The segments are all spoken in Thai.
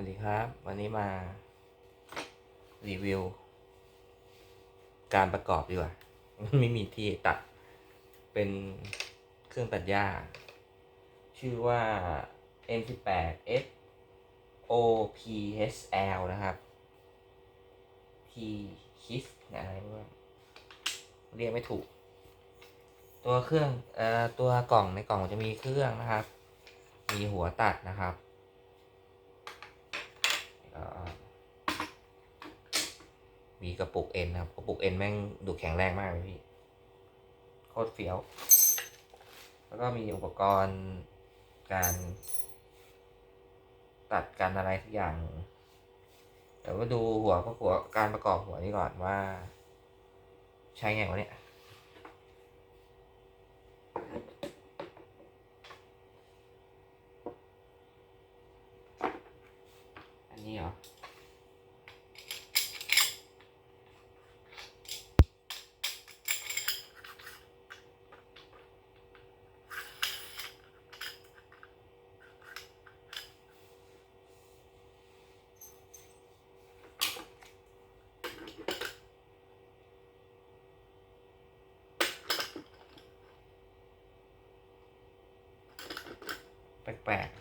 วัสดีครับ วันนี้มา รีวิว การประกอบดีกว่า มันไม่มีที่ตัด เป็นเครื่องตัดหญ้า ชื่อว่า M18 S OPSL นะครับ P KIS อะไรไม่รู้เรียกไม่ถูก ตัวเครื่องเอ่อตัวกล่องในกล่องจะมีเครื่องนะครับ มีหัวตัดนะครับ มีกระปุกเอ็นนะครับ กระปุกเอ็นแม่งดูแข็งแรงมากเลยพี่ โคตรเฟี้ยว แล้วก็มีอุปกรณ์การตัดการอะไรทุกอย่างเดี๋ยวมาดูหัวก็หัวการประกอบหัวนี้ก่อนว่า ใช้ไงวะเนี่ย นนี้เหรอแปลกๆ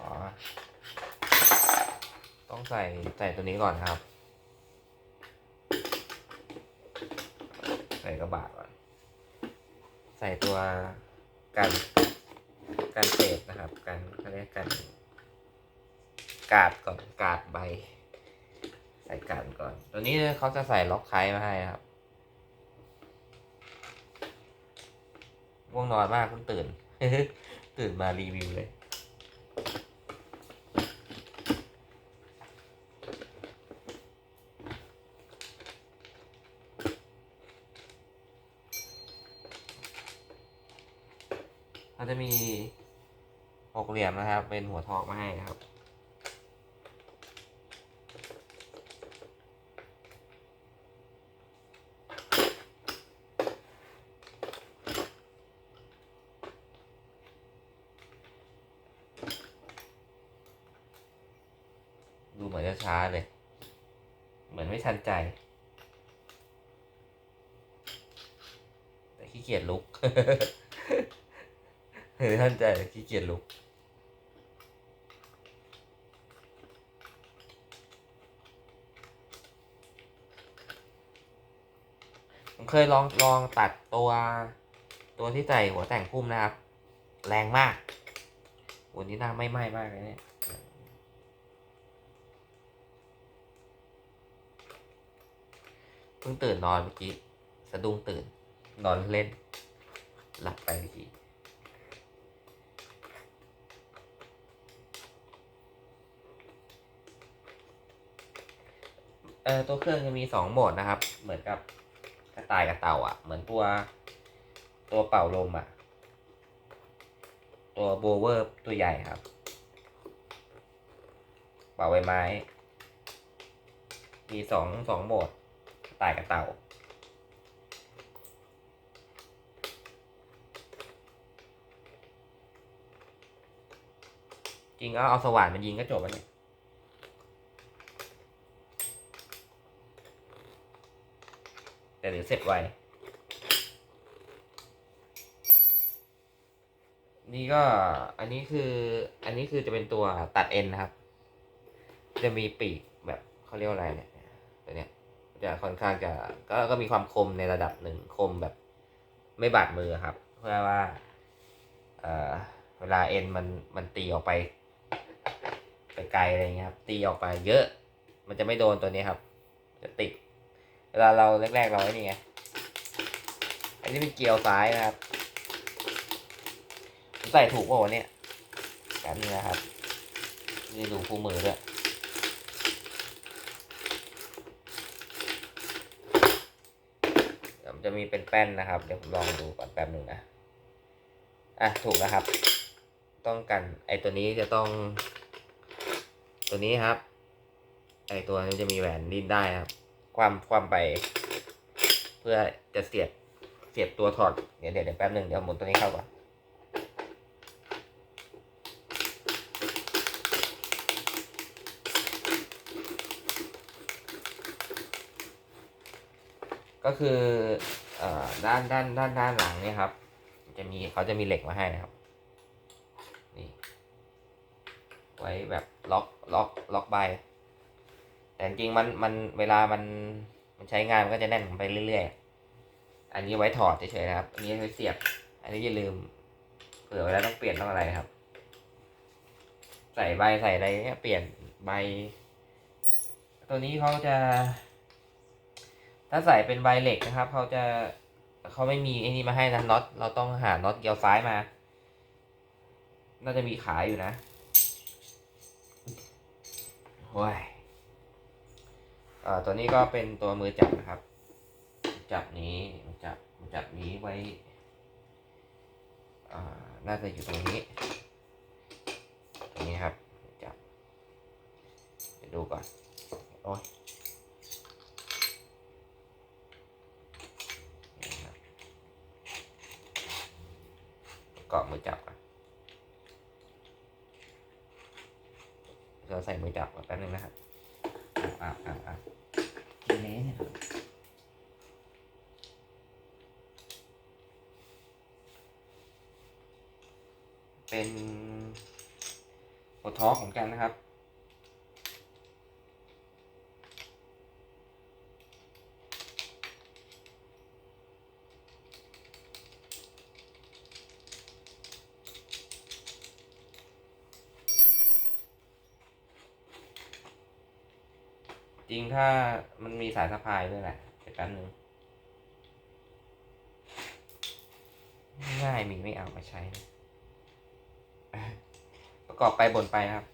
อ๋อ ต้อง ใส่ใส่ตัวนี้ก่อนครับ ใส่กระบะก่อน ใส่ตัวกันกันเศษนะครับกันเขาเรียกกันกาดก่อนกาดใบ ใส่กาดก่อน ตัวนี้เขาจะใส่ล็อกไคมาให้ครับง่วงนอนมากเพิ่งตื่น ตื่นมารีวิวเลย เขาจะมีหกเหลี่ยมนะครับ เป็นหัวทอกมาให้นะครับ ดูเหมือนจะช้าเลย เหมือนไม่ทันใจ แต่ขี้เกียจลุก เฮ้ยท่านใจขี้เกียจลุกผมเคยลองลองตัดตัวตัวที่ใส่หัวแต่งพุ่มนะครับ แรงมากวันนี้หน้าไม่ไหม้มากเลยเนี่ยเพิ่งตื่นนอนเมื่อกี้ สะดุ้งตื่น นอนเล่น หลับไปเมื่อกี้ ออตัวเครื่องจะมีสองโหมดนะครับ เหมือนกับกระต่ายกับเต่าอะ เหมือนตัวตัวเป่าลมอะ ตัวโบเวอร์ตัวใหญ่ครับ เป่าใบไม้ มีสองสองโหมดกระต่ายกับเต่า จริงก็เอาสว่านมายิงก็จบแล้วเนี่ย แต่เดี๋ยวเสร็จไว นี่ก็อันนี้คืออันนี้คือจะเป็นตัวตัดเอ็นนะครับ จะมีปีกแบบเขาเรียกว่าอะไรเนี่ยตัวเนี้ยจะค่อนข้างจะก็ก็มีความคมในระดับหนึ่งคมแบบไม่บาดมือครับ เพื่อว่าเออเวลาเอ็นมันมันตีออกไป ไปไกลอะไรเงี้ยครับ ตีออกไปเยอะ มันจะไม่โดนตัวนี้ครับ จะติด เวลาเราแรกๆเราไอ้นี่ไง อันนี้เป็นเกลียวซ้ายนะครับใส่ถูกป่าวเนี่ยแบบนี้นะครับนี่ดูคู่มือด้วยเดี๋ยวมันจะมีเป็นแป้นนะครับ เดี๋ยวผมลองดูก่อนแป๊บหนึ่งนะ อะถูกแล้วครับ ต้องกันไอตัวนี้จะต้อง ตัวนี้ครับ ไอตัวนี้จะมีแหวนดิ้นได้ครับ ความความไป เพื่อจะเสียบเสียบตัวถอดเดี๋ยวเดี๋ยวแป๊บหนึ่งเดี๋ยวหมุนตัวนี้เข้าก่อนก็คืออด้านด้านด้านด้านหลังเนี่ยครับ จะมีเขาจะมีเหล็กมาให้นะครับนี่ไว้แบบล็อกล็อกล็อกใบ แต่จริงมันมันเวลามันมันใช้งานมันก็จะแน่นไปเรื่อยๆ อันนี้ไว้ถอดเฉยๆนะครับ อันนี้ไว้เสียบ อันนี้อย่าลืมเผื่อเวลาต้องเปลี่ยนต้องอะไรครับ ใส่ใบใส่อะไรเงี้ยเปลี่ยนใบ ตัวนี้เขาจะ ถ้าใส่เป็นใบเหล็กนะครับเขาจะเขาไม่มีไอ้นี่มาให้นะน็อตเราต้องหาน็อตเกียวซ้ายมา น่าจะมีขายอยู่นะโอ้ย ตัวนี้ก็เป็นตัวมือจับนะครับ จับนี้จับจับนี้ไว้อ่าน่าจะอยู่ตรงนี้ตรงนี้ครับจับเดี๋ยวดูก่อนโอ้ยเกาะมือจับก่อนเราใส่มือจับก่อนแป๊บนึงนะครับ อะอะอะกินี้เนี่ยครับเป็นหัวท้อของกันนะครับ จริงถ้ามันมีสายสะพายด้วยแหละเดี๋ยวแป๊บนึงง่ายมีไม่เอามาใช้ ประกอบไปบ่นไปนะครับ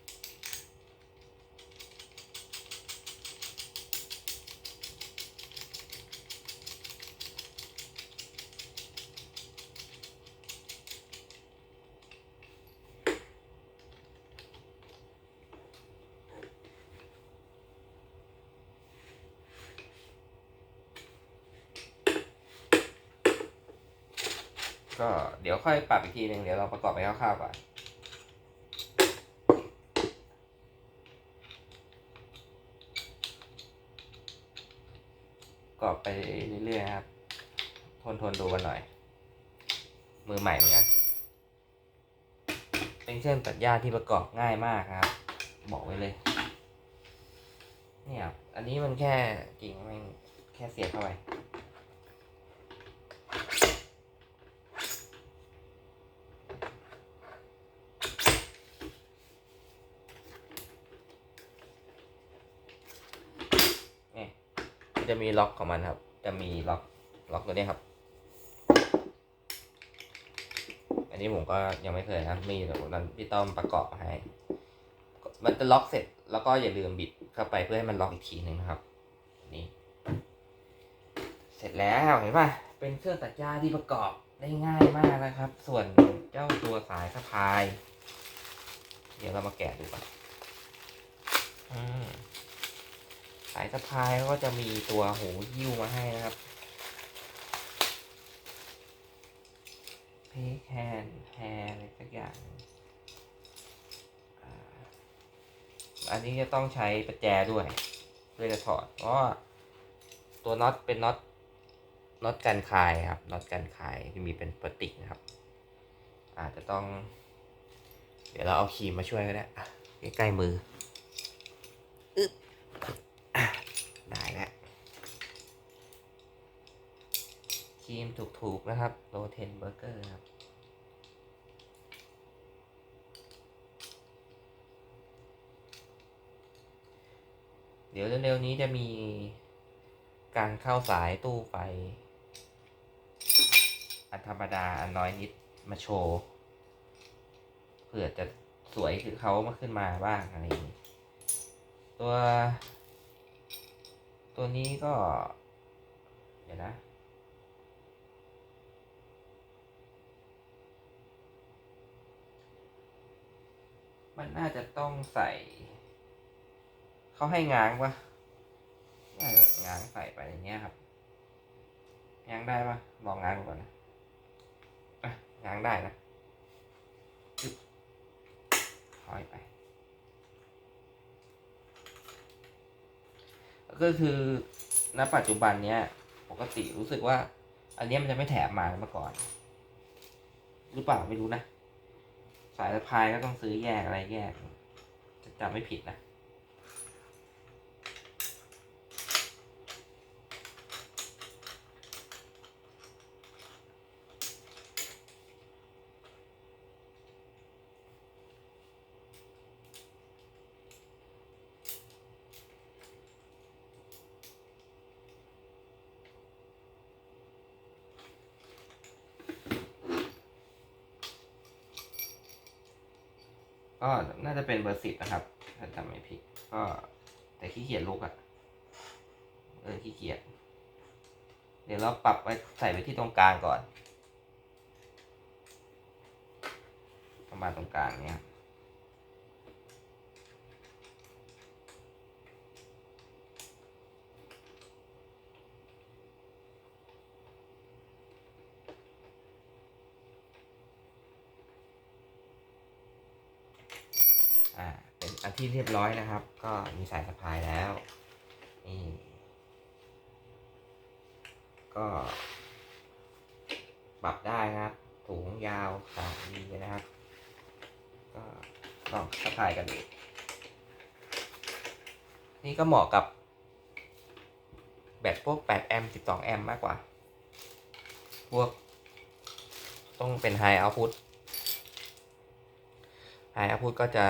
ก็เดี๋ยวค่อยปรับอีกทีหนึ่งเดี๋ยวเราประกอบไปคร่าวๆก่อนปรอบไปเรื่อยๆครับ ทนทนๆดูกันหน่อย มือใหม่เหมือนกัน เป็นเครื่องตัดหญ้าที่ประกอบง่ายมากครับ บอกไว้เลย เนี่ยครับอันนี้มันแค่จริงม่งแค่เสียบเข้าไป จะมีล็อกของมันครับ จะมีล็อกล็อกตัวนี้ครับ อันนี้ผมก็ยังไม่เคยนะมีแต่ผมนั้นพี่ต้อมประกอบมาให้ มันจะล็อกเสร็จแล้วก็อย่าลืมบิดเข้าไปเพื่อให้มันล็อกอีกทีหนึ่งนะครับนี่เสร็จแล้วเห็นป่ะเป็นเครื่องตัดหญ้าที่ประกอบได้ง่ายมากนะครับ ส่วนเจ้าตัวสายสะพาย เดี๋ยวเรามาแกะดูก่อนอืม สายสะพายก็จะมีตัวหูยิ้วมาให้นะครับเพคแฮนแฮอะไรสักอย่างอันนี้จะต้องใช้ประแจด้วยเพื่อจะถอด เพราะตัวน็อตเป็นน็อตน็อตกันคายครับน็อตกันคายที่มีเป็นพลาสติกนะครับ อาจจะต้อง เดี๋ยวเราเอาครีมมาช่วยก็ได้ใกล้ๆมือ ได้แล้วครีมถูกๆนะครับโรเทนเบอร์เกอร์ครับเดี๋ยวเร็วๆนี้จะมีการเข้าสายตู้ไฟ อันธรรมดา อันน้อยนิดมาโชว์เผื่อจะสวยคือเขามาขึ้นมาบ้างอะไรอย่างนี้ตัว ตัวนี้ก็ เดี๋ยวนะ มันน่าจะต้องใส่ เขาให้ง้างปะน่าจะง้างใส่ไปอย่างเงี้ยครับง้างได้ปะลองง้างก่อนนะง้างได้นะถอยไป ก็คือณปัจจุบันเนี้ยปกติรู้สึกว่า อันนี้มันจะไม่แถมมาเมื่อก่อน หรือเปล่าไม่รู้นะ สายสะพายก็ต้องซื้อแยกอะไรแยกจะจำไม่ผิดนะ ก็น่าจะเป็นเบอร์สิบนะครับ ถ้าจำไม่ผิด ก็แต่ขี้เกียจลูกอะเออขี้เกียจ เดี๋ยวเราปรับไว้ใส่ไว้ที่ตรงกลางก่อน ประมาณตรงกลางเนี้ยครับอ่า เป็นอัน ที่เรียบร้อยนะครับ ก็มีสายสะพายแล้วนี่ก็ปรับได้นะครับ ถุงยาวขนาดดีนะครับ ก็ลองสะพายกันดูนี่ก็เหมาะกับแบตพวก 8 แอมป์ 12 แอมป์มากกว่า พวก ต้องเป็น High Output High Output ก็จะ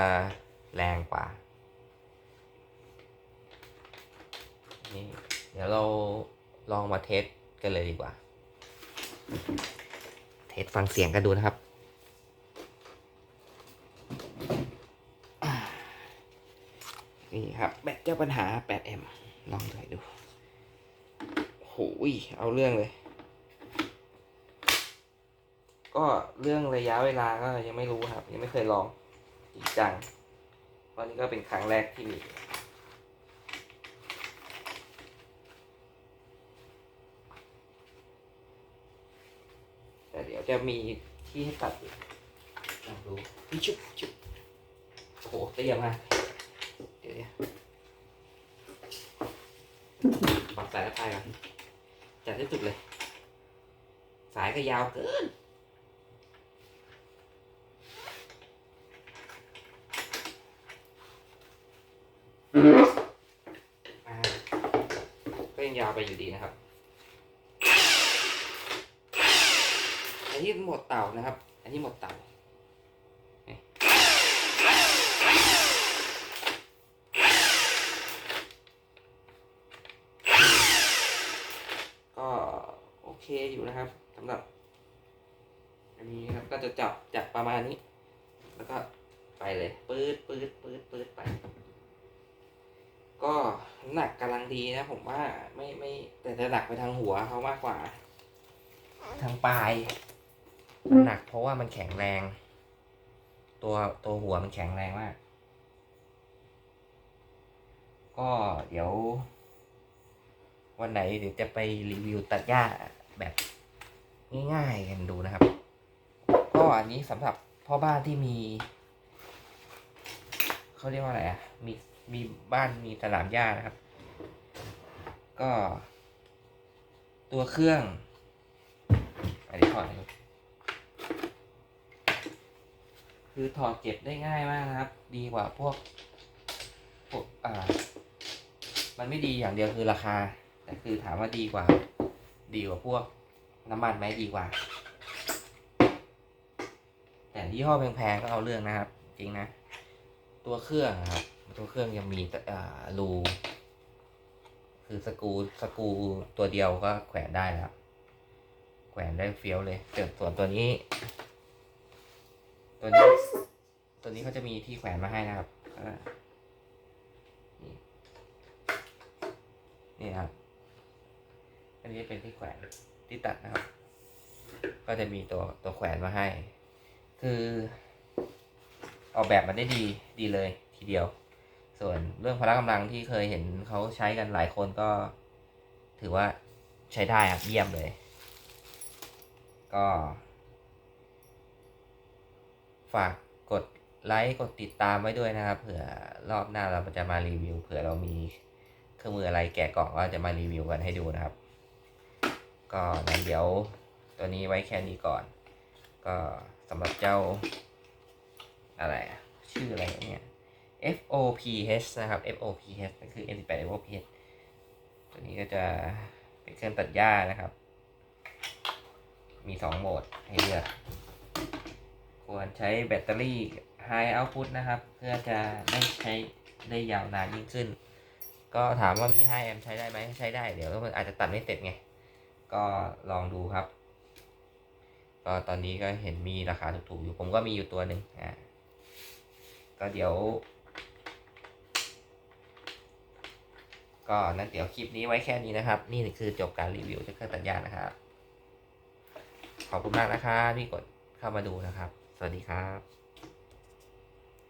แรงกว่านี่เดี๋ยวเราลองมาเทสกันเลยดีกว่า เทสฟังเสียงกันดูนะครับ นี่ครับ แบตเจ้าปัญหา8แอมป์ลองถ่ายดูโหยเอาเรื่องเลย ก็เรื่องระยะเวลาก็ยังไม่รู้ครับ ยังไม่เคยลองจริงจัง วันนี้ก็เป็นครั้งแรกที่มีแต่เดี๋ยวจะมีที่ให้ตัดอีกลองดูพี่ชุบชุบโอ้โหเตี้ยมากเดี๋ยวเดี๋ยวปรับสายละพายก่อนจัดให้สุดเลย สายก็ยาวเกิน อ่าก็ยังยาว ไปอยู่ดีนะครับอันนี้หมดเต่านะครับ อันนี้หมดเต่าก็โอเคอยู่นะครับสำหรับ อันนี้ครับก็จะจับจับประมาณนี้ แล้วก็ไปเลยปื๊ดปื๊ดปื๊ดปื๊ดไป ก็น้ำหนักกำลังดีนะผมว่าไม่ไม่แต่จะหนักไปทางหัวเขามากกว่า ทางปลายน้ำหนักเพราะว่ามันแข็งแรง ตัวตัวหัวมันแข็งแรงมาก ก็เดี๋ยว วันไหนเดี๋ยวจะไปรีวิวตัดหญ้าแบบง่ายๆกันดูนะครับ ก็อันนี้สำหรับพ่อบ้านที่มี เขาเรียกว่าอะไรอะมี มีบ้านมีสนามหญ้านะครับ ก็ ตัวเครื่อง อันนี้ถอดเลยคือถอดเก็บได้ง่ายมากนะครับ ดีกว่าพวกพวกอ่า มันไม่ดีอย่างเดียวคือราคา แต่คือถามว่าดีกว่า ดีกว่าพวกน้ำมันไหมดีกว่า แต่ยี่ห้อแพงๆก็เอาเรื่องนะครับ จริงนะ ตัวเครื่องครับ ตัวเครื่องยังมีอ่ารูคือสกูสกูตัวเดียวก็แขวนได้แล้ว แขวนได้เฟี้ยวเลยแต่ส่วนตัวนี้ ตัวนี้ ตัวนี้เขาจะมีที่แขวนมาให้นะครับนี่นี่ครับ อันนี้เป็นที่แขวนที่ตัดนะครับ ก็จะมีตัวตัวแขวนมาให้ คือ ออกแบบมาได้ดีดีเลยทีเดียว ส่วนเรื่องพละกำลังที่เคยเห็นเขาใช้กันหลายคนก็ ถือว่าใช้ได้ครับเยี่ยมเลย ก็ ฝากกดไลค์กดติดตามไว้ด้วยนะครับ เผื่อรอบหน้าเราจะมารีวิว เผื่อเรามีเครื่องมืออะไรแกะกล่องก็จะมารีวิวกันให้ดูนะครับ ก็นั้นเดี๋ยวตัวนี้ไว้แค่นี้ก่อน ก็สำหรับเจ้าอะไรชื่ออะไรเนี่ย FOPH นะครับ FOPH ก็คือ N18 FOPH ตัวนี้ก็จะเป็นเครื่องตัดหญ้านะครับ มีสองโหมดให้เลือก ควรใช้แบตเตอรี่ High Output นะครับ เพื่อจะได้ใช้ได้ยาวนานยิ่งขึ้น ก็ถามว่ามี 5 แอมใช้ได้ไหมใช้ได้ เดี๋ยวมันอาจจะตัดไม่เสร็จไง ก็ลองดูครับ ก็ตอนนี้ก็เห็นมีราคาถูกๆอยู่ ผมก็มีอยู่ตัวหนึ่งอ่าก็เดี๋ยว ก็นั่นเดี๋ยวคลิปนี้ไว้แค่นี้นะครับ นี่คือจบการรีวิวเครื่องตัดหญ้านะครับขอบคุณมากนะครับที่กดเข้ามาดูนะครับ สวัสดีครับ